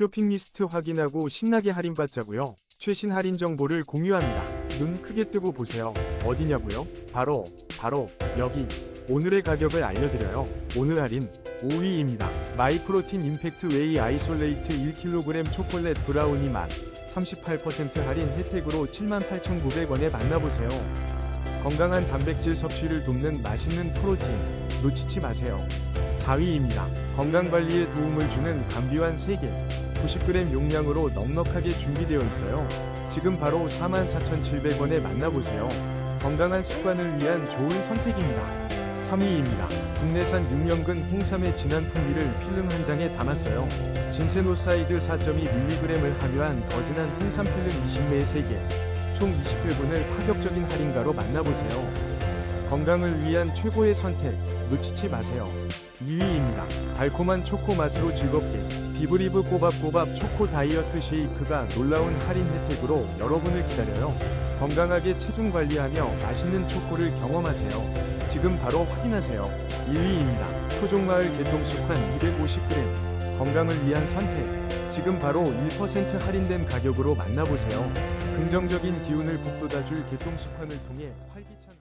쇼핑 리스트 확인하고 신나게 할인받자고요. 최신 할인 정보를 공유합니다. 눈 크게 뜨고 보세요. 어디냐고요? 바로 바로 여기. 오늘의 가격을 알려드려요. 오늘 할인 5위입니다. 마이프로틴 임팩트 웨이 아이솔레이트 1kg 초콜릿 브라우니 맛38% 할인 혜택으로 78,900원에 만나보세요. 건강한 단백질 섭취를 돕는 맛있는 프로틴 놓치지 마세요. 4위입니다. 건강관리에 도움을 주는 감비완 3개 90g 용량으로 넉넉하게 준비되어 있어요. 지금 바로 44,700원에 만나보세요. 건강한 습관을 위한 좋은 선택입니다. 3위입니다. 국내산 6년근 홍삼의 진한 풍미를 필름 한 장에 담았어요. 진세노사이드 4.2mg을 함유한 더 진한 홍삼 필름 20매의 3개, 총 20회분을 파격적인 할인가로 만나보세요. 건강을 위한 최고의 선택, 놓치지 마세요. 2위입니다. 달콤한 초코 맛으로 즐겁게 비브리브 꼬밥꼬밥 초코 다이어트 쉐이크가 놀라운 할인 혜택으로 여러분을 기다려요. 건강하게 체중 관리하며 맛있는 초코를 경험하세요. 지금 바로 확인하세요. 1위입니다. 토종마을 개똥쑥한 250g 건강을 위한 선택. 지금 바로 1% 할인된 가격으로 만나보세요. 긍정적인 기운을 북돋아줄 개똥쑥환을 통해 활기찬